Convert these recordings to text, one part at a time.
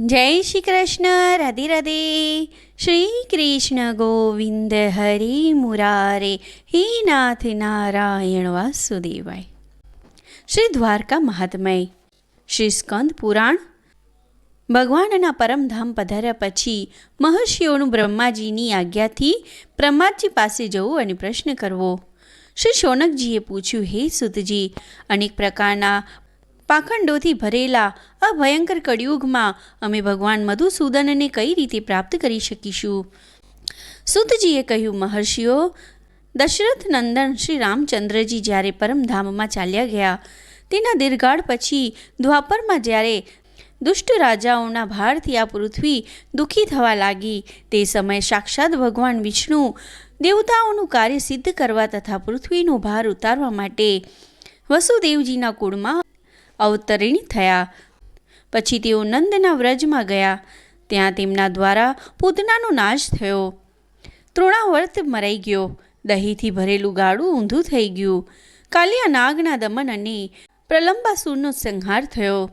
જય શ્રી કૃષ્ણ, રાધે રાધે. શ્રી કૃષ્ણ ગોવિંદ હરે મુરારે. હે નાથ નારાયણ વાસુદેવાય. શ્રી દ્વારકા મહાત્મય. શ્રી સ્કંદ પુરાણ. ભગવાનના પરમધામ પધાર્યા પછી મહર્ષિઓનું બ્રહ્માજીની આજ્ઞાથી પ્રહ્માદજી પાસે જવું અને પ્રશ્ન કરવો. શ્રી શૌનકજીએ પૂછ્યું, હે સુતજી, અનેક પ્રકારના પાખંડોથી ભરેલા આ ભયંકર કળિયુગમાં અમે ભગવાન મધુસૂદનને કઈ રીતે પ્રાપ્ત કરી શકીશું? સુતજીએ કહ્યું, મહર્ષિઓ, દશરથ નંદન શ્રી રામચંદ્રજી જ્યારે પરમધામમાં ચાલ્યા ગયા, તેના દીર્ઘાળ પછી દ્વાપરમાં જ્યારે દુષ્ટ રાજાઓના ભારથી આ પૃથ્વી દુઃખી થવા લાગી, તે સમયે સાક્ષાત ભગવાન વિષ્ણુ દેવતાઓનું કાર્ય સિદ્ધ કરવા તથા પૃથ્વીનો ભાર ઉતારવા માટે વસુદેવજીના કુળમાં અવતરણી થયા. પછી તેઓ નંદના વ્રજમાં ગયા. ત્યાં તેમના દ્વારા પૂતનાનો નાશ થયો. તૃણાવર્ત મરાઈ ગયો. દહીંથી ભરેલું ગાડું ઊંધું થઈ ગયું. કાલિયા નાગના દમન અને પ્રલંબાસુરનો સંહાર થયો.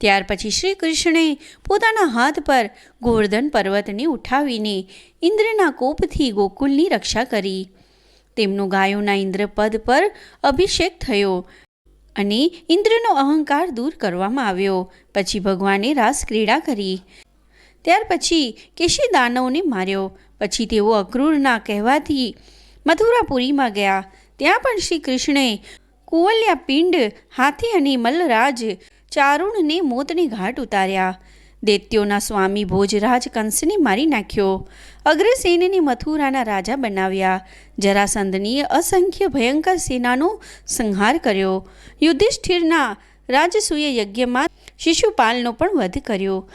ત્યાર પછી શ્રી કૃષ્ણે પોતાના હાથ પર ગોવર્ધન પર્વતને ઉઠાવીને ઇન્દ્રના કોપથી ગોકુલની રક્ષા કરી. તેમનો ગાયોના ઇન્દ્રપદ પર અભિષેક થયો. અને ઇન્દ્રનો અહંકાર દૂર કરવામાં આવ્યો. પછી ભગવાને રાસ ક્રીડા કરી. ત્યાર પછી કેશી દાનવને માર્યો. પછી તેઓ અક્રૂરના કહેવાથી મથુરાપુરીમાં ગયા. ત્યાં પણ શ્રી કૃષ્ણે કુવલ્યા પિંડ, હાથી અને મલ્લરાજ ચારુણને મોતને ઘાટ ઉતાર્યા. દૈત્યોના સ્વામી ભોજરાજ કંસને મારી નાખ્યો. અગ્રસેનને મથુરાના રાજા બનાવ્યા. જરાસંધનીએ અસંખ્ય ભયંકર સેનાનો સંહાર કર્યો. યુધિષ્ઠિરના રાજસૂય યજ્ઞમાં શિશુપાલનો પણ વધ કર્યો.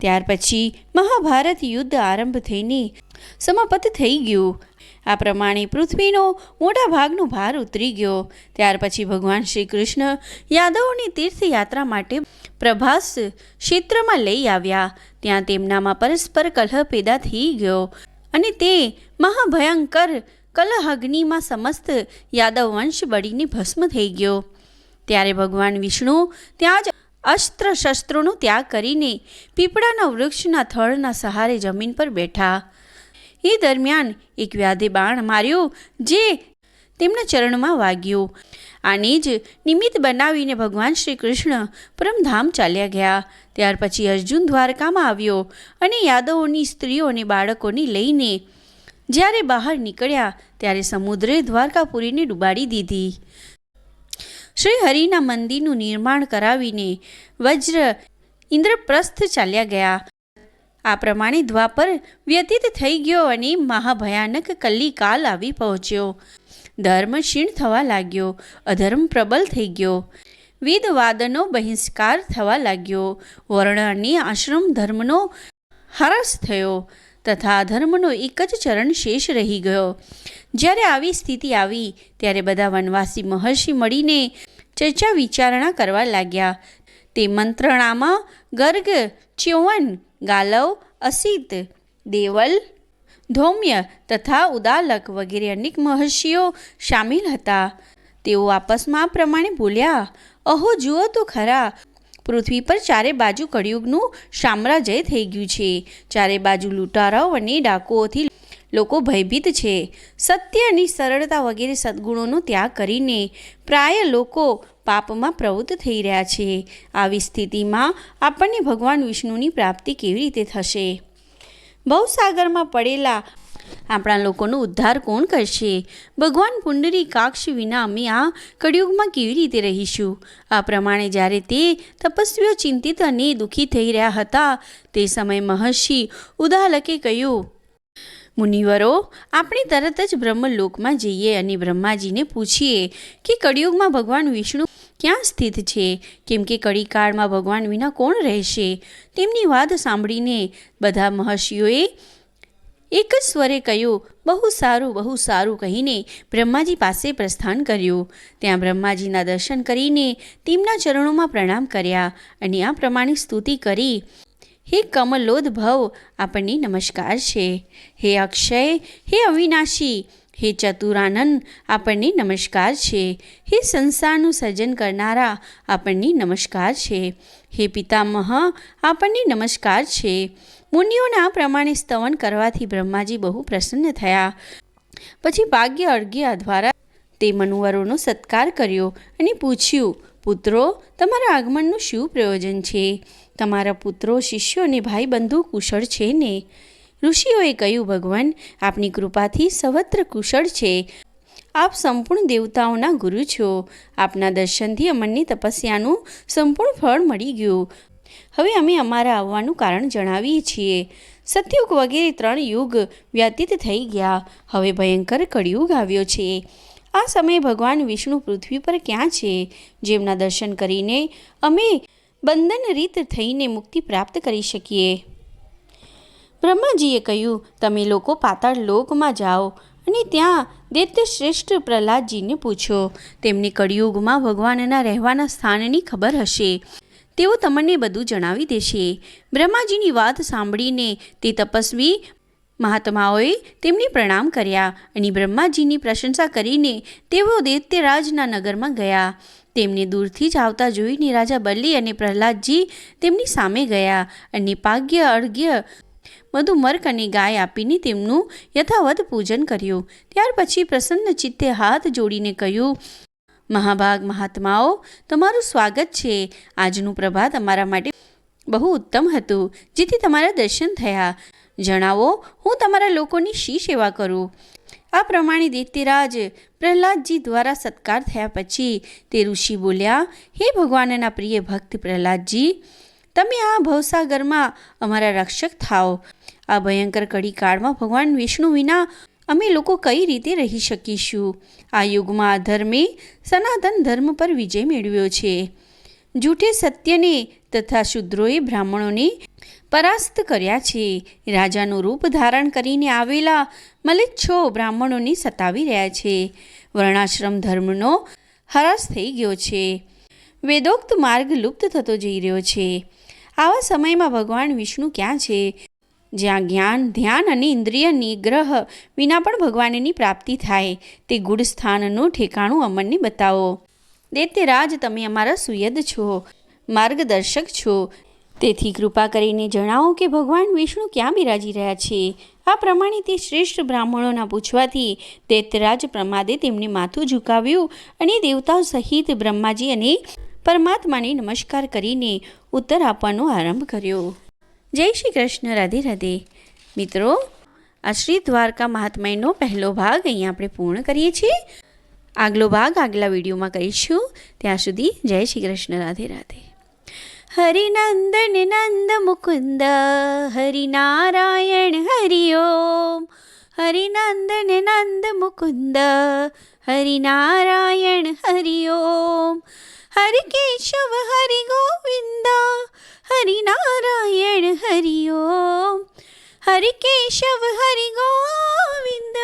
ત્યાર પછી મહાભારત યુદ્ધ આરંભ થઈને સમાપ્ત થઈ ગયું. આ પ્રમાણે પૃથ્વીનો મોટા ભાગનો ભાર ઉતરી ગયો. ત્યાર પછી ભગવાન શ્રી કૃષ્ણ યાદવોની તીર્થયાત્રા માટે પ્રભાસ ક્ષેત્રમાં લઈ આવ્યા. ત્યાં તેમનામાં પરસ્પર કલહ પેદા થઈ ગયો અને તે મહાભયંકર કલહગ્નિમાં સમસ્ત યાદવ વંશ બળીને ભસ્મ થઈ ગયો. ત્યારે ભગવાન વિષ્ણુ ત્યાં જ અસ્ત્ર શસ્ત્રોનો ત્યાગ કરીને પીપળાના વૃક્ષના થળના સહારે જમીન પર બેઠા. એ દરમિયાન એક વ્યાધે બાણ માર્યું જે તેમના ચરણમાં વાગ્યું. આને જ નિમિત્ત બનાવીને ભગવાન શ્રી કૃષ્ણ પરમધામ ચાલ્યા ગયા. ત્યાર પછી અર્જુન દ્વારકામાં આવ્યો અને યાદવોની સ્ત્રીઓ અને બાળકોને લઈને જ્યારે બહાર નીકળ્યા ત્યારે સમુદ્રે દ્વારકાપુરીને ડૂબાડી દીધી. શ્રી હરિના મંદિરનું નિર્માણ કરાવીને વજ્ર ઇન્દ્રપ્રસ્થ ચાલ્યા ગયા. આ પ્રમાણે દ્વાપર વ્યતીત થઈ ગયો અને મહાભયાનક કલ્લીકાલ આવી પહોંચ્યો. ધર્મ ક્ષીણ થવા લાગ્યો. અધર્મ પ્રબલ થઈ ગયો. વેદવાદનો બહિષ્કાર થવા લાગ્યો. વર્ણની આશ્રમ ધર્મનો હરસ થયો. તથા અધર્મનો એક જ ચરણ શેષ રહી ગયો. જ્યારે આવી સ્થિતિ આવી, ત્યારે બધા વનવાસી મહર્ષિ મળીને ચર્ચા વિચારણા કરવા લાગ્યા. તે મંત્રણામાં ગર્ગ ચ્યવન ગાલવ, અસિત, દેવલ ધૌમ્ય તથા ઉદાલક વગેરે અનેક મહર્ષિઓ સામેલ હતા. તેઓ આપસમાં આ પ્રમાણે બોલ્યા, અહો, જુઓ તો ખરા, પૃથ્વી પર ચારે બાજુ કળિયુગનું સામ્રાજ્ય થઈ ગયું છે. ચારે બાજુ લૂંટારાઓ અને ડાકુઓથી લોકો ભયભીત છે. સત્ય અને સરળતા વગેરે સદ્ગુણોનો ત્યાગ કરીને પ્રાય લોકો પાપમાં પ્રવૃત્ત થઈ રહ્યા છે. આવી સ્થિતિમાં આપણને ભગવાન વિષ્ણુની પ્રાપ્તિ કેવી રીતે થશે? ભવસાગરમાં પડેલા. આપણા લોકોનો ઉદ્ધાર કોણ કરશે? ભગવાન પુંડરી કાક્ષ વિના અમે આ કળિયુગમાં કેવી રીતે રહીશું? આ પ્રમાણે જ્યારે તે તપસ્વીઓ ચિંતિત અને દુઃખી થઈ રહ્યા હતા, તે સમયે મહર્ષિ ઉદાલકે કહ્યું, મુનિવરો, આપણે તરત જ બ્રહ્મલોકમાં જઈએ અને બ્રહ્માજીને પૂછીએ કે કળિયુગમાં ભગવાન વિષ્ણુ ક્યાં સ્થિત છે? કેમ કે કળીકાળમાં ભગવાન વિના કોણ રહેશે? તેમની વાત સાંભળીને બધા મહર્ષિઓએ એક જ સ્વરે કહ્યું, બહુ સારું બહુ સારું, કહીને બ્રહ્માજી પાસે પ્રસ્થાન કર્યું. ત્યાં બ્રહ્માજીના દર્શન કરીને તેમના ચરણોમાં પ્રણામ કર્યા અને આ પ્રમાણે સ્તુતિ કરી, હે કમલોદ ભવ આપણને નમસ્કાર છે. હે અક્ષય, હે અવિનાશી હે ચતુરાનંદ, આપણને નમસ્કાર છે. હે સંસારનું સર્જન કરનારા, આપણને નમસ્કાર છે. હે પિતામહ, આપણને નમસ્કાર છે. મુનિઓના પ્રમાણે સ્તવન કરવાથી બ્રહ્માજી બહુ પ્રસન્ન થયા. પછી ભાગ્ય અર્ઘ્ય દ્વારા તે મનુવરોનો સત્કાર કર્યો અને પૂછ્યું, પુત્રો, તમારા આગમનનું શું પ્રયોજન છે? તમારા પુત્રો, શિષ્યો અને ભાઈ બંધુ કુશળ છે ને? ઋષિઓએ કહ્યું, ભગવાન, આપની કૃપાથી સવત્ર કુશળ છે. આપ સંપૂર્ણ દેવતાઓના ગુરુ છો. આપના દર્શનથી અમનની તપસ્યાનું સંપૂર્ણ ફળ મળી ગયું. હવે અમે અમારા આવવાનું કારણ જણાવીએ છીએ. સતયુગ વગેરે ત્રણ યુગ વ્યતીત થઈ ગયા. હવે ભયંકર કળિયુગ આવ્યો છે. આ સમયે ભગવાન વિષ્ણુ પૃથ્વી પર ક્યાં છે? જેમના દર્શન કરીને અમે બંધન રીત થઈને મુક્તિ પ્રાપ્ત કરી શકીએ. બ્રહ્માજીએ કહ્યું, તમે લોકો પાતાળ લોકમાં જાઓ. અને ત્યાં દૈત્ય શ્રેષ્ઠ પ્રહલાદજીને પૂછો તેમને કળિયુગમાં ભગવાનના રહેવાના સ્થાનની ખબર હશે? તેઓ તમને બધું જણાવી દેશે. બ્રહ્માજીની વાત સાંભળીને તે તપસ્વી મહાત્માઓએ તેમને પ્રણામ કર્યા અને બ્રહ્માજીની પ્રશંસા કરીને તેઓ દૈત્યરાજના નગરમાં ગયા. તેમને દૂરથી જ આવતા જોઈને રાજા બલ્લી અને પ્રહલાદજી તેમની સામે ગયા અને પાગ્ય અર્ઘ્ય બધું મર્ક અને ગાય આપીને તેમનું યથાવત પૂજન કર્યું. ત્યાર પછી પ્રસન્ન ચિત્તે હાથ જોડીને કહ્યું, મહાભાગ મહાત્માઓ, તમારું સ્વાગત છે. આજનું પ્રભાત અમારા માટે બહુ ઉત્તમ હતું. જેથી તમારા દર્શન થયા. જણાવો, હું તમારા લોકોની શી સેવા કરું? આ પ્રમાણે દૈત્યરાજ પ્રહલાદજી દ્વારા સત્કાર થયા પછી તે ઋષિ બોલ્યા, હે ભગવાનના પ્રિય ભક્ત પ્રહલાદજી તમે આ ભવસાગરમાં અમારા રક્ષક થાઓ. આ ભયંકર કડી કાળમાં ભગવાન વિષ્ણુ વિના અમે લોકો કઈ રીતે રહી શકીશું? આ યુગમાં અધર્મે સનાતન ધર્મ પર વિજય મેળવ્યો છે. જૂઠે સત્યને તથા શુદ્રોએ બ્રાહ્મણોને પરાસ્ત કર્યા છે. રાજાનું રૂપ ધારણ કરીને આવેલા મલિચ્છો બ્રાહ્મણોને સતાવી રહ્યા છે. વર્ણાશ્રમ ધર્મનો હરાશ થઈ ગયો છે. વેદોક્ત માર્ગ લુપ્ત થતો જઈ રહ્યો છે. આવા સમયમાં ભગવાન વિષ્ણુ ક્યાં છે? જ્યાં જ્ઞાન, ધ્યાન અને ઇન્દ્રિય નિગ્રહ વિના પણ ભગવાનની પ્રાપ્તિ થાય, તે ગુડ સ્થાનનું ઠેકાણું અમરને બતાવો. દૈત્યરાજ તમે અમારા સુયદ છો, માર્ગદર્શક છો. તેથી કૃપા કરીને જણાવો કે ભગવાન વિષ્ણુ ક્યાં બિરાજી રહ્યા છે? આ પ્રમાણે તે શ્રેષ્ઠ બ્રાહ્મણોના પૂછવાથી દૈત્યરાજ પ્રમાદે તેમને માથું ઝુકાવ્યું અને દેવતાઓ સહિત બ્રહ્માજી અને પરમાત્માને નમસ્કાર કરીને ઉત્તર આપવાનો આરંભ કર્યો. જય શ્રી કૃષ્ણ, રાધે રાધે. મિત્રો, આ શ્રી દ્વારકા મહાત્માનો પહેલો ભાગ અહીંયા આપણે પૂર્ણ કરીએ છીએ. આગલો ભાગ આગલા વિડીયોમાં કરીશું. ત્યાં સુધી જય શ્રી કૃષ્ણ, રાધે રાધે. હરિનંદન નંદ મુકુંદ હરિનારાયણ હરિ ઓમ. હરિનંદન નંદ મુકુંદ હરિનારાયણ હરિ ઓમ. હરિ કેશવ હરિ ગોવિંદ હરિનારાયણ હરિ ઓમ હરે કેશવ હરિ ગોવિંદ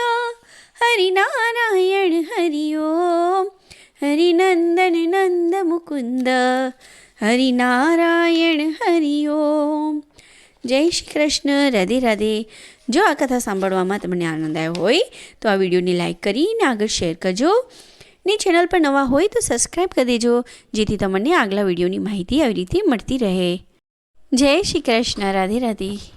હરિનારાયણ હરિ ઓમ હરિનંદન નંદ મુકુંદ હરિનારાયણ હરિ ઓમ જય શ્રી કૃષ્ણ રાધે રાધે જો આ કથા સાંભળવામાં તમને આનંદ આવ્યો હોય, તો આ વિડીયોને લાઈક કરીને આગળ શેર કરજો. ને ચેનલ પર નવા હોય તો સબસ્ક્રાઈબ કરી દેજો, જેથી તમને આગલા વિડીયોની માહિતી આવી રીતે મળતી રહે. જય શ્રી કૃષ્ણ, રાધે રાધે.